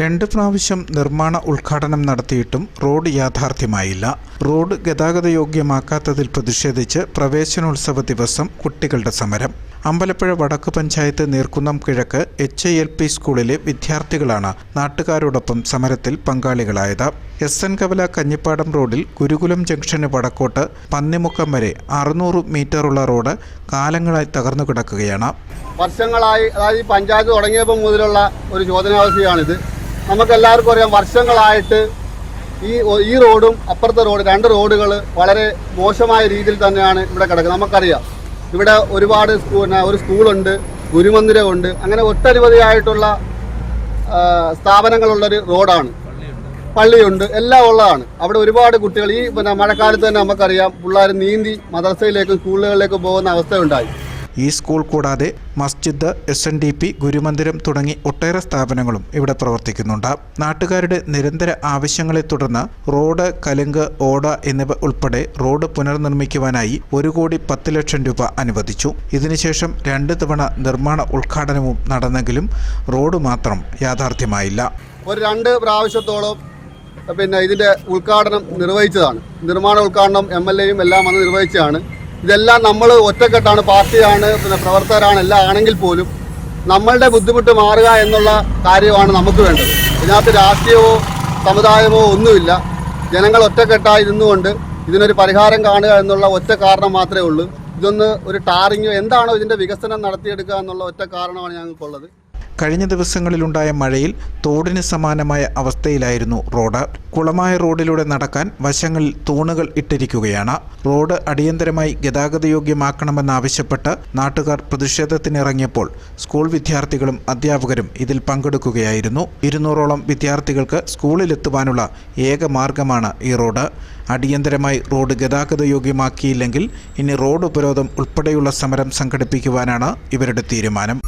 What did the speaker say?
രണ്ട് പ്രാവശ്യം നിർമ്മാണ ഉദ്ഘാടനം നടത്തിയിട്ടും റോഡ് യാഥാർത്ഥ്യമായില്ല. റോഡ് ഗതാഗതയോഗ്യമാക്കാത്തതിൽ പ്രതിഷേധിച്ച് പ്രവേശനോത്സവ ദിവസം കുട്ടികളുടെ സമരം. അമ്പലപ്പുഴ വടക്ക് പഞ്ചായത്ത് നീർക്കുന്നം കിഴക്ക് എച്ച് എൽ പി സ്കൂളിലെ വിദ്യാർത്ഥികളാണ് നാട്ടുകാരോടൊപ്പം സമരത്തിൽ പങ്കാളികളായത്. എസ് എൻ കവല കഞ്ഞിപ്പാടം റോഡിൽ ഗുരുകുലം ജംഗ്ഷന് വടക്കോട്ട് പന്നിമുക്കം വരെ അറുന്നൂറ് മീറ്ററുള്ള റോഡ് കാലങ്ങളായി തകർന്നു കിടക്കുകയാണ്. വർഷങ്ങളായി അതായത് പഞ്ചായത്ത് തുടങ്ങിയപ്പോൾ മുതലുള്ള ഒരു ചോദനാവസ്ഥയാണിത്. നമുക്കെല്ലാവർക്കും അറിയാം വർഷങ്ങളായിട്ട് ഈ ഈ റോഡും അപ്പുറത്തെ റോഡ് രണ്ട് റോഡുകൾ വളരെ മോശമായ രീതിയിൽ തന്നെയാണ് ഇവിടെ കിടക്കുന്നത്. നമുക്കറിയാം ഇവിടെ ഒരുപാട് സ്കൂൾ ഒരു സ്കൂളുണ്ട് ഗുരുമന്ദിരമുണ്ട് അങ്ങനെ ഒട്ടനവധിയായിട്ടുള്ള സ്ഥാപനങ്ങളുള്ളൊരു റോഡാണ്. പള്ളിയുണ്ട് എല്ലാം ഉള്ളതാണ്. അവിടെ ഒരുപാട് കുട്ടികൾ ഈ പിന്നെ മഴക്കാലത്ത് തന്നെ നമുക്കറിയാം പിള്ളേർ നീന്തി മദ്രസയിലേക്കും സ്കൂളുകളിലേക്കും പോകുന്ന അവസ്ഥയുണ്ടായി. ഈ സ്കൂൾ കൂടാതെ മസ്ജിദ് എസ് എൻ ഡി പി ഗുരുമന്ദിരം തുടങ്ങി ഒട്ടേറെ സ്ഥാപനങ്ങളും ഇവിടെ പ്രവർത്തിക്കുന്നുണ്ട്. നാട്ടുകാരുടെ നിരന്തര ആവശ്യങ്ങളെ തുടർന്ന് റോഡ് കലുങ്ക് ഓട എന്നിവ ഉൾപ്പെടെ റോഡ് പുനർനിർമ്മിക്കുവാനായി ഒരു കോടി പത്ത് ലക്ഷം രൂപ അനുവദിച്ചു. ഇതിനുശേഷം രണ്ട് തവണ നിർമ്മാണ ഉദ്ഘാടനവും നടന്നെങ്കിലും റോഡ് മാത്രം യാഥാർത്ഥ്യമായില്ല. ഒരു രണ്ട് പ്രാവശ്യത്തോളം പിന്നെ ഇതിന്റെ ഉദ്ഘാടനം നിർവഹിച്ചതാണ്. നിർമ്മാണ ഉദ്ഘാടനം എം എൽ എയും എല്ലാം വന്ന് നിർവഹിച്ചതാണ്. ഇതെല്ലാം നമ്മൾ ഒറ്റക്കെട്ടാണ് പാർട്ടിയാണ് പിന്നെ പ്രവർത്തകരാണ് എല്ലാം ആണെങ്കിൽ പോലും നമ്മളുടെ ബുദ്ധിമുട്ട് മാറുക എന്നുള്ള കാര്യമാണ് നമുക്ക് വേണ്ടത്. ഇതിനകത്ത് രാഷ്ട്രീയമോ സമുദായമോ ഒന്നുമില്ല. ജനങ്ങൾ ഒറ്റക്കെട്ടായി നിന്നുകൊണ്ട് ഇതിനൊരു പരിഹാരം കാണുക എന്നുള്ള ഒറ്റ കാരണം മാത്രമേ ഉള്ളൂ. ഇതൊന്ന് ഒരു ടാറിങ്ങോ എന്താണോ ഇതിന്റെ വികസനം നടത്തിയെടുക്കുക എന്നുള്ള ഒറ്റ കാരണമാണ് ഞങ്ങൾക്കുള്ളത്. കഴിഞ്ഞ ദിവസങ്ങളിലുണ്ടായ മഴയിൽ തോടിന് സമാനമായ അവസ്ഥയിലായിരുന്നു റോഡ്. കുളമായ റോഡിലൂടെ നടക്കാൻ വശങ്ങളിൽ തൂണുകൾ ഇട്ടിരിക്കുകയാണ്. റോഡ് അടിയന്തരമായി ഗതാഗതയോഗ്യമാക്കണമെന്നാവശ്യപ്പെട്ട് നാട്ടുകാർ പ്രതിഷേധത്തിനിറങ്ങിയപ്പോൾ സ്കൂൾ വിദ്യാർത്ഥികളും അധ്യാപകരും ഇതിൽ പങ്കെടുക്കുകയായിരുന്നു. ഇരുന്നൂറോളം വിദ്യാർത്ഥികൾക്ക് സ്കൂളിലെത്തുവാനുള്ള ഏക മാർഗമാണ് ഈ റോഡ്. അടിയന്തരമായി റോഡ് ഗതാഗതയോഗ്യമാക്കിയില്ലെങ്കിൽ ഇനി റോഡ് ഉപരോധം ഉൾപ്പെടെയുള്ള സമരം സംഘടിപ്പിക്കുവാനാണ് ഇവരുടെ തീരുമാനം.